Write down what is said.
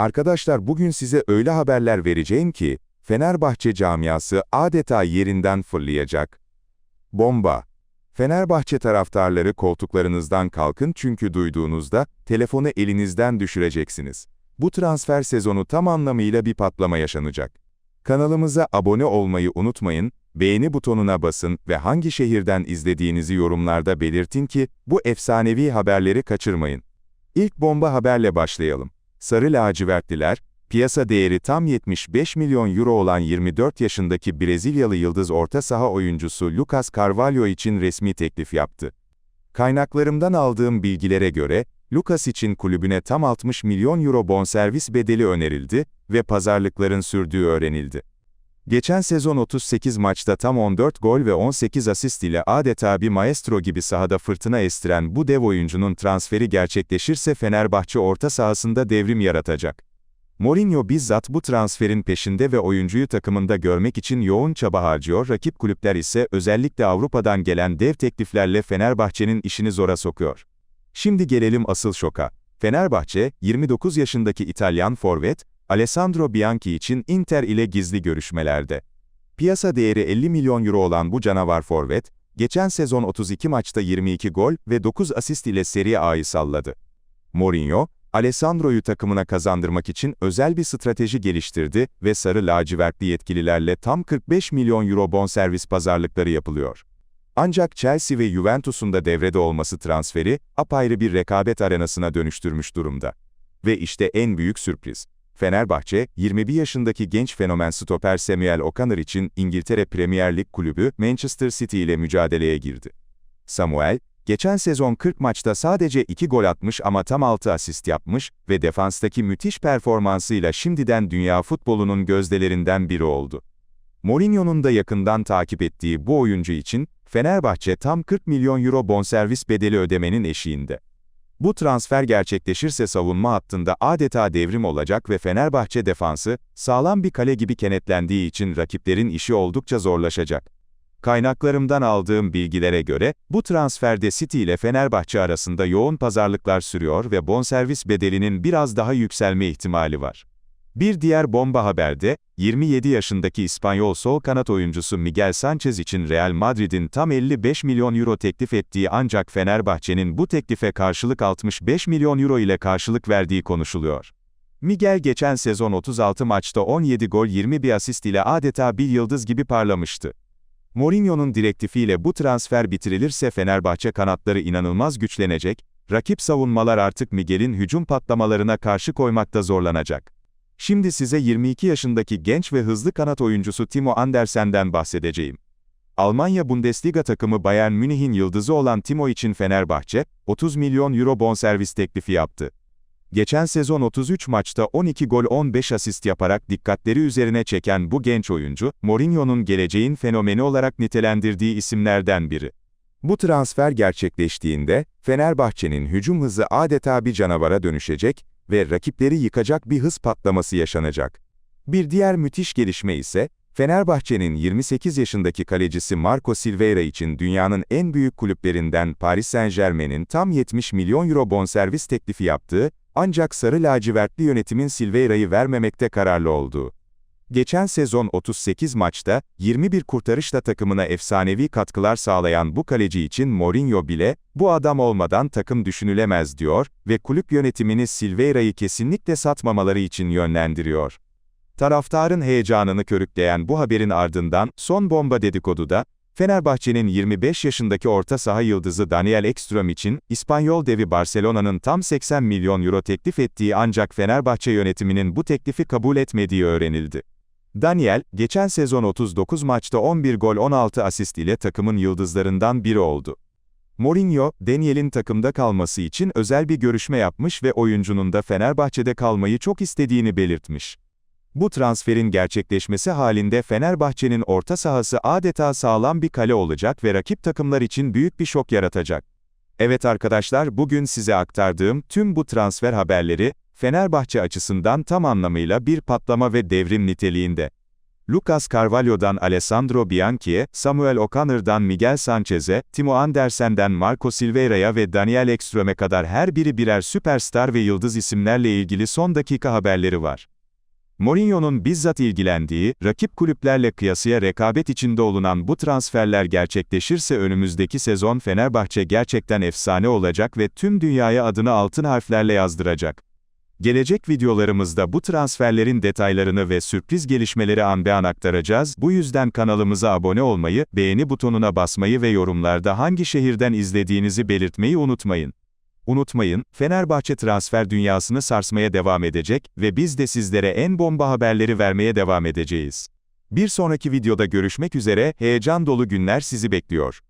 Arkadaşlar bugün size öyle haberler vereceğim ki, Fenerbahçe camiası adeta yerinden fırlayacak. Bomba! Fenerbahçe taraftarları koltuklarınızdan kalkın çünkü duyduğunuzda, telefonu elinizden düşüreceksiniz. Bu transfer sezonu tam anlamıyla bir patlama yaşanacak. Kanalımıza abone olmayı unutmayın, beğeni butonuna basın ve hangi şehirden izlediğinizi yorumlarda belirtin ki, bu efsanevi haberleri kaçırmayın. İlk bomba haberle başlayalım. Sarı lacivertliler, piyasa değeri tam 75 milyon euro olan 24 yaşındaki Brezilyalı yıldız orta saha oyuncusu Lucas Carvalho için resmi teklif yaptı. Kaynaklarımdan aldığım bilgilere göre, Lucas için kulübüne tam 60 milyon euro bonservis bedeli önerildi ve pazarlıkların sürdüğü öğrenildi. Geçen sezon 38 maçta tam 14 gol ve 18 asist ile adeta bir maestro gibi sahada fırtına estiren bu dev oyuncunun transferi gerçekleşirse Fenerbahçe orta sahasında devrim yaratacak. Mourinho bizzat bu transferin peşinde ve oyuncuyu takımında görmek için yoğun çaba harcıyor, rakip kulüpler ise özellikle Avrupa'dan gelen dev tekliflerle Fenerbahçe'nin işini zora sokuyor. Şimdi gelelim asıl şoka. Fenerbahçe, 29 yaşındaki İtalyan forvet, Alessandro Bianchi için Inter ile gizli görüşmelerde. Piyasa değeri 50 milyon euro olan bu canavar forvet, geçen sezon 32 maçta 22 gol ve 9 asist ile Serie A'yı salladı. Mourinho, Alessandro'yu takımına kazandırmak için özel bir strateji geliştirdi ve sarı lacivertli yetkililerle tam 45 milyon euro bonservis pazarlıkları yapılıyor. Ancak Chelsea ve Juventus'un da devrede olması transferi, apayrı bir rekabet arenasına dönüştürmüş durumda. Ve işte en büyük sürpriz. Fenerbahçe, 21 yaşındaki genç fenomen stoper Samuel O'Connor için İngiltere Premier Lig kulübü Manchester City ile mücadeleye girdi. Samuel, geçen sezon 40 maçta sadece 2 gol atmış ama tam 6 asist yapmış ve defanstaki müthiş performansıyla şimdiden dünya futbolunun gözdelerinden biri oldu. Mourinho'nun da yakından takip ettiği bu oyuncu için, Fenerbahçe tam 40 milyon euro bonservis bedeli ödemenin eşiğinde. Bu transfer gerçekleşirse savunma hattında adeta devrim olacak ve Fenerbahçe defansı, sağlam bir kale gibi kenetlendiği için rakiplerin işi oldukça zorlaşacak. Kaynaklarımdan aldığım bilgilere göre, bu transferde City ile Fenerbahçe arasında yoğun pazarlıklar sürüyor ve bonservis bedelinin biraz daha yükselme ihtimali var. Bir diğer bomba haberde, 27 yaşındaki İspanyol sol kanat oyuncusu Miguel Sanchez için Real Madrid'in tam 55 milyon euro teklif ettiği ancak Fenerbahçe'nin bu teklife karşılık 65 milyon euro ile karşılık verdiği konuşuluyor. Miguel geçen sezon 36 maçta 17 gol 21 asist ile adeta bir yıldız gibi parlamıştı. Mourinho'nun direktifiyle bu transfer bitirilirse Fenerbahçe kanatları inanılmaz güçlenecek, rakip savunmalar artık Miguel'in hücum patlamalarına karşı koymakta zorlanacak. Şimdi size 22 yaşındaki genç ve hızlı kanat oyuncusu Timo Andersen'den bahsedeceğim. Almanya Bundesliga takımı Bayern Münih'in yıldızı olan Timo için Fenerbahçe, 30 milyon euro bonservis teklifi yaptı. Geçen sezon 33 maçta 12 gol 15 asist yaparak dikkatleri üzerine çeken bu genç oyuncu, Mourinho'nun geleceğin fenomeni olarak nitelendirdiği isimlerden biri. Bu transfer gerçekleştiğinde, Fenerbahçe'nin hücum hızı adeta bir canavara dönüşecek ve rakipleri yıkacak bir hız patlaması yaşanacak. Bir diğer müthiş gelişme ise, Fenerbahçe'nin 28 yaşındaki kalecisi Marco Silveira için dünyanın en büyük kulüplerinden Paris Saint-Germain'in tam 70 milyon euro bonservis teklifi yaptığı, ancak sarı lacivertli yönetimin Silveira'yı vermemekte kararlı olduğu. Geçen sezon 38 maçta, 21 kurtarışla takımına efsanevi katkılar sağlayan bu kaleci için Mourinho bile, bu adam olmadan takım düşünülemez diyor ve kulüp yönetimini Silveira'yı kesinlikle satmamaları için yönlendiriyor. Taraftarın heyecanını körükleyen bu haberin ardından, son bomba dedikodu da, Fenerbahçe'nin 25 yaşındaki orta saha yıldızı Daniel Ekström için, İspanyol devi Barcelona'nın tam 80 milyon euro teklif ettiği ancak Fenerbahçe yönetiminin bu teklifi kabul etmediği öğrenildi. Daniel, geçen sezon 39 maçta 11 gol 16 asist ile takımın yıldızlarından biri oldu. Mourinho, Daniel'in takımda kalması için özel bir görüşme yapmış ve oyuncunun da Fenerbahçe'de kalmayı çok istediğini belirtmiş. Bu transferin gerçekleşmesi halinde Fenerbahçe'nin orta sahası adeta sağlam bir kale olacak ve rakip takımlar için büyük bir şok yaratacak. Evet arkadaşlar, bugün size aktardığım tüm bu transfer haberleri, Fenerbahçe açısından tam anlamıyla bir patlama ve devrim niteliğinde. Lucas Carvalho'dan Alessandro Bianchi'ye, Samuel O'Connor'dan Miguel Sanchez'e, Timo Andersen'den Marco Silveira'ya ve Daniel Ekström'e kadar her biri birer süperstar ve yıldız isimlerle ilgili son dakika haberleri var. Mourinho'nun bizzat ilgilendiği, rakip kulüplerle kıyasıya rekabet içinde olunan bu transferler gerçekleşirse önümüzdeki sezon Fenerbahçe gerçekten efsane olacak ve tüm dünyaya adını altın harflerle yazdıracak. Gelecek videolarımızda bu transferlerin detaylarını ve sürpriz gelişmeleri an be an aktaracağız. Bu yüzden kanalımıza abone olmayı, beğeni butonuna basmayı ve yorumlarda hangi şehirden izlediğinizi belirtmeyi unutmayın. Unutmayın, Fenerbahçe transfer dünyasını sarsmaya devam edecek ve biz de sizlere en bomba haberleri vermeye devam edeceğiz. Bir sonraki videoda görüşmek üzere, heyecan dolu günler sizi bekliyor.